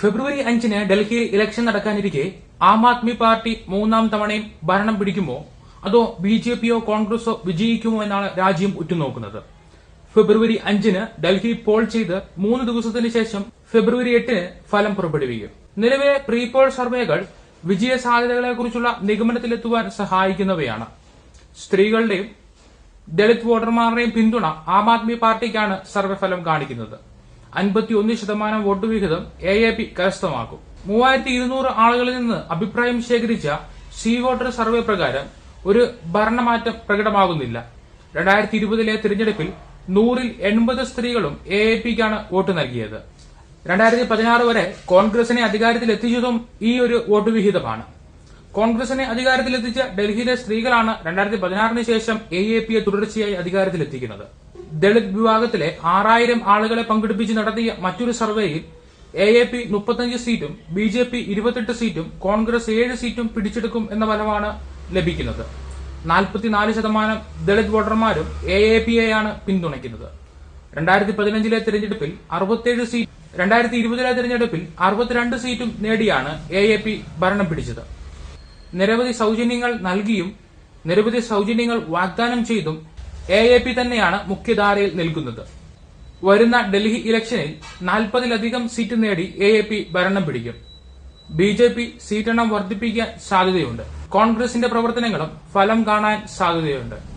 ഫെബ്രുവരി അഞ്ചിന് ഡൽഹിയിൽ ഇലക്ഷൻ നടക്കാനിരിക്കെ ആം ആദ്മി പാർട്ടി മൂന്നാം തവണയും ഭരണം പിടിക്കുമോ? അതോ ബി ജെ പിയോ കോൺഗ്രസോ വിജയിക്കുമോ എന്നാണ് രാജ്യം ഉറ്റുനോക്കുന്നത്. ഫെബ്രുവരി അഞ്ചിന് ഡൽഹി പോൾ ചെയ്ത് മൂന്ന് ദിവസത്തിന് ശേഷം ഫെബ്രുവരി എട്ടിന് ഫലം പുറപ്പെടുവിക്കും. നിലവിലെ പ്രീ പോൾ സർവേകൾ വിജയ സാധ്യതകളെക്കുറിച്ചുള്ള നിഗമനത്തിലെത്തുവാൻ സഹായിക്കുന്നവയാണ്. സ്ത്രീകളുടെയും ദളിത് വോട്ടർമാരുടെയും പിന്തുണ ആം ആദ്മി പാർട്ടിക്കാണ് സർവേ ഫലം കാണിക്കുന്നത്. അൻപത്തിയൊന്ന് ശതമാനം വോട്ട് വിഹിതം എ എ പി കരസ്ഥമാക്കും. മൂവായിരത്തി ഇരുന്നൂറ് ആളുകളിൽ നിന്ന് അഭിപ്രായം ശേഖരിച്ച സി വോട്ടർ സർവേ പ്രകാരം ഒരു ഭരണമാറ്റം പ്രകടമാകുന്നില്ല. രണ്ടായിരത്തി ഇരുപതിലെ തിരഞ്ഞെടുപ്പിൽ നൂറിൽ എൺപത് സ്ത്രീകളും എ എ പിക്കാണ് വോട്ട് നൽകിയത്. രണ്ടായിരത്തി പതിനാറ് വരെ കോൺഗ്രസിനെ അധികാരത്തിൽ എത്തിച്ചതും ഈ ഒരു വോട്ട് വിഹിതമാണ്. കോൺഗ്രസിനെ അധികാരത്തിലെത്തിച്ച ഡൽഹിയിലെ സ്ത്രീകളാണ് രണ്ടായിരത്തി പതിനാറിന് ശേഷം എ എ പിയെ തുടർച്ചയായി അധികാരത്തിലെത്തിക്കുന്നത്. ദളിത് വിഭാഗത്തിലെ ആറായിരം ആളുകളെ പങ്കെടുപ്പിച്ച് നടത്തിയ മറ്റൊരു സർവേയിൽ എ എ പി മുപ്പത്തഞ്ച് സീറ്റും ബി ജെ പി ഇരുപത്തെട്ട് സീറ്റും കോൺഗ്രസ് ഏഴ് സീറ്റും പിടിച്ചെടുക്കും എന്ന ഫലമാണ് ലഭിക്കുന്നത്. നാൽപ്പത്തിനാല് ശതമാനം ദളിത് വോട്ടർമാരും എ എ പിയെയാണ് പിന്തുണയ്ക്കുന്നത്. രണ്ടായിരത്തി പതിനഞ്ചിലെ തിരഞ്ഞെടുപ്പിൽ അറുപത്തേഴ് സീറ്റ് രണ്ടായിരത്തി ഇരുപതിലെ തിരഞ്ഞെടുപ്പിൽ അറുപത്തിരണ്ട് സീറ്റും നേടിയാണ് എ എ പി ഭരണം പിടിച്ചത്. നിരവധി സൗജന്യങ്ങൾ നൽകിയും നിരവധി സൗജന്യങ്ങൾ വാഗ്ദാനം ചെയ്തും എ എ പി തന്നെയാണ് മുഖ്യധാരയിൽ നിൽക്കുന്നത്. വരുന്ന ഡൽഹി ഇലക്ഷനിൽ നാൽപ്പതിലധികം സീറ്റ് നേടി എ എ പി ഭരണം പിടിക്കും. ബി ജെ പി സീറ്റെണ്ണം വർദ്ധിപ്പിക്കാൻ സാധ്യതയുണ്ട്. കോൺഗ്രസിന്റെ പ്രവർത്തനങ്ങളും ഫലം കാണാൻ സാധ്യതയുണ്ട്.